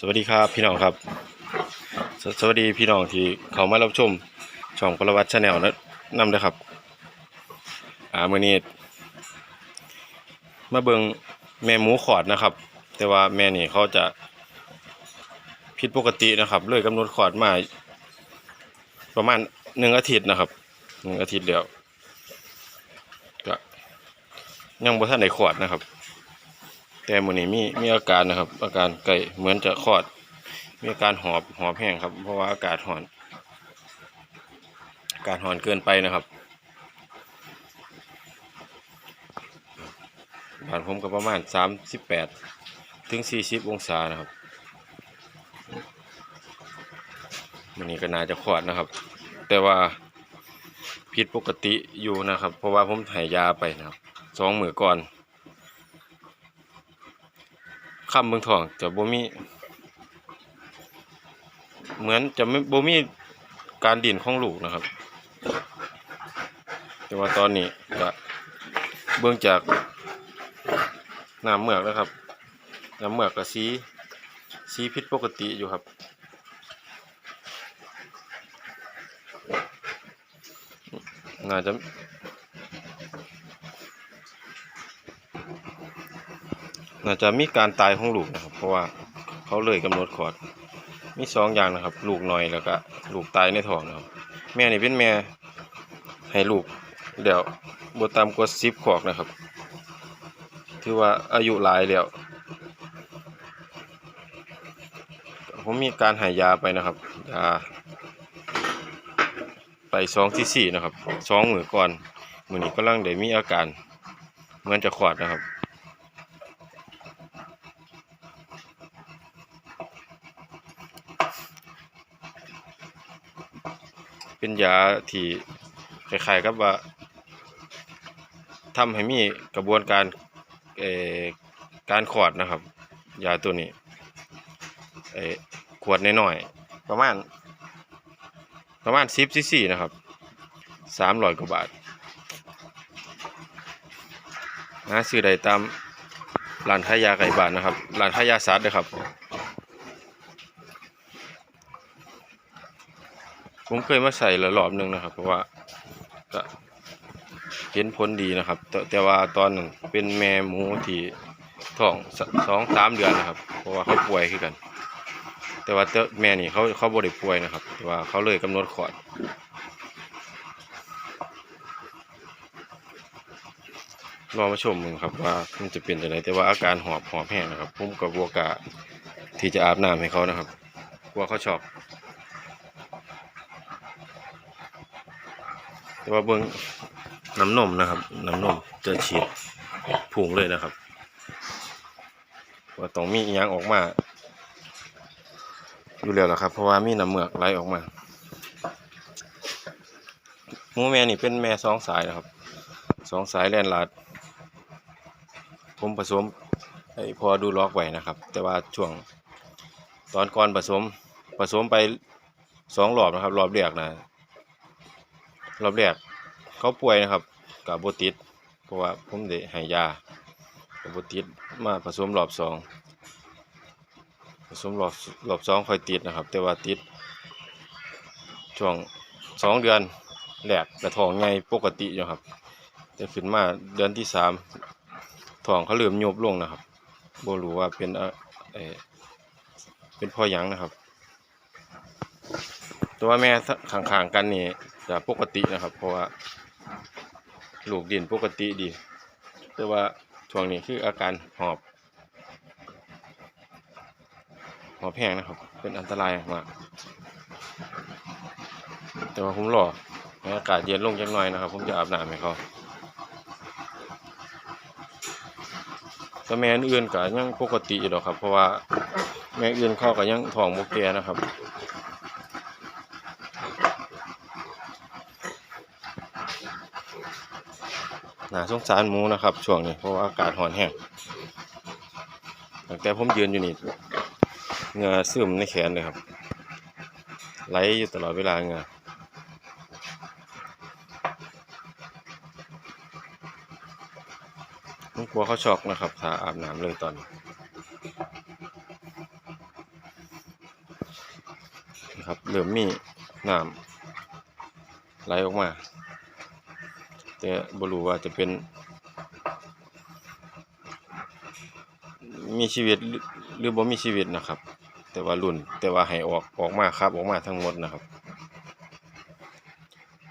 สวัสดีครับพี่น้องครับสสวัสดีพี่น้องที่เขามารับชมช่องพลวัตชาแนลนะนำนะครับอ่ามื่อนี้มาเบิงแม่หมูขอดนะครับ แต่ว่าแม่นี่เขาจะผิดปกตินะครับเลยกำหนดขอดมาประมาณหนึ่งอาทิตย์นะครับหนึ่งอาทิตย์เดียวก็ยังบ่ทันได้ขอดนะครับ แต่มือนี้มีมีอาการนะครับ อาการไก่เหมือนจะคลอด มีอาการหอบหอบแห้งครับ เพราะว่าอากาศร้อน อากาศร้อนเกินไปนะครับบ้านผมก็ประมาณ38ถึง40องศานะครับมันนี้ก็น่าจะคลอดนะครับ แต่ว่าผิดปกติอยู่นะครับ เพราะว่าผมถ่ายยาไปนะครับสองมือก่อน คำเมืองทองจะบ่มีเหมือนจะไม่บ่มีการดินของลูกนะครับ แต่ว่าตอนนี้ก็เบื้องจากน้ำเมือกนะครับน้ำเมือกกับสีสีผิดปกติอยู่ครับน่าจะ น่าจะมีการตายของลูกนะครับ เพราะว่าเขาเลยกำหนดคลอด มีสองอย่างนะครับ ลูกหน้อยแล้วก็ลูกตายในท้องนะครับ แม่นี่เป็นแม่ให้ลูกเดี๋ยวบวตามกว่าสิบขอกนะครับ ถือว่าอายุหลายแล้วผมมีการหายาไปนะครับยาไปสองที่สี่นะครับสองมือก่อนมือนี้ก็ลังได้มีอาการเหมือนจะขอดนะครับ เป็นยาที่คล้ายๆกับว่าทำให้มีกระบวนการการขอดนะครับ ยาตัวนี้ขวดน้อยๆประมาณ ประมาณ10ซีซีนะครับ300กว่าบาทหาซื้อได้ตามร้านขายยาไก่บ้านนะครับร้านขายยาสัตว์นะครับ ผมเคยมาใส่ละรอบหนึงนะครับ เพราะว่าก็เห็นผลดีนะครับ แต่แต่ว่าตอนนั้นเป็นแม่หมูที่ท้องสองสามเดือนนะครับ เพราะว่าเขาป่วยคือกัน แต่ว่าเจ้าแม่นี่เขาเขาบ่ได้ป่วยนะครับ แต่ว่าเขาเลยกำหนดคลอดรอมาชมมึงครับว่ามันจะเป็นยังไงแต่ว่าอาการหอบหอบแห้งนะครับ ผมกับบวกล้าที่จะอาบน้ำให้เขานะครับกลัวเขาชอก แต่ว่าเบื้องน้ำนมนะครับ น้ำนมจะฉีดผุงเลยนะครับ ว่าต้องมีอยังออกมา อยู่แล้วล่ะครับ เพราะว่ามีน้ำเมือกไหลออกมาหมูแม่นี่เป็นแม่สองสายนะครับสองสายแลนลาด ผมผสมไอ้พอดูล็อกไว้นะครับ แต่ว่าช่วงตอนก่อนผสมผสมไปสองรอบนะครับ รอบแรกนะ รอบแรกเขาป่วยนะครับกับโบติดเพราะว่าผมได้ให้ยากับโบติดมาผสมรอบสองผสมรอบรอบสองค่อยติดนะครับ แต่ว่าติดช่วงสองเดือนแรกกระท้องไงปกติอยู่ครับ แต่ขึ้นมาเดือนที่สามท้องเขาเริ่มโยบลงนะครับบ่รู้ว่าเป็นเออเป็นพ่อหยังนะครับ ตัวาแม่ข้างๆกันนี่จะปกตินะครับ เพราะว่าลูกดินปกติดี แต่ว่าช่วงนี้คืออาการหอบ หอบแห้งนะครับ เป็นอันตรายมากแต่ว่าผมรอให้อากาศเย็นลงจังหน่อยนะครับ ผมจะอาบน้ำให้เขาแต่แม่อื่นก็ยังปกติอยู่หรอกครับ เพราะว่าแม่อื่นเขาก็ยังท้องบ่แก่นะครับ น่าสงสารหมูนะครับ ช่วงนี้เพราะว่าอากาศร้อนแห้งแต่ผมยืนอยู่นี่เงื่อซึมในแขนเลยครับ ไหลอยู่ตลอดเวลาเงื่อผมกลัวเขาช็อกนะครับ ถ้าอาบน้ำเลยตอนนี้นะครับเริ่มมีน้ำไหลออกมา แต่บรู้ว่าจะเป็น มีชีวิตหรือบ่มีชีวิตนะครับ แต่ว่ารุ่นแต่ว่าให้ออกออกมาครับออกมาทั้งหมดนะครับ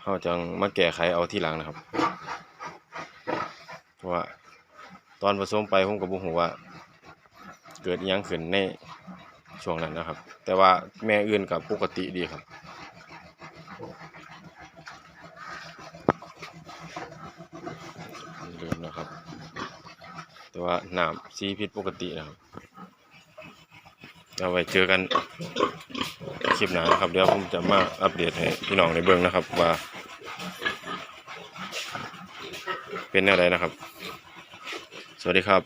เราจังมาแก้ไขเอาทีหลังนะครับเพราะว่าตอนผสมไปผมก็บ่ฮู้ว่าเกิดยังขึ้นในช่วงนั้นนะครับ แต่ว่าแม่อื่นกับปกติดีครับ เดิมนะ ครับ แต่ว่าน้ำสีผิดปกตินะครับเอาไว้เจอกันคลิปหน้านะครับ เดี๋ยวผมจะมาอัปเดตให้พี่น้องในเบื้องนะครับว่า เป็นอะไรนะครับ สวัสดีครับ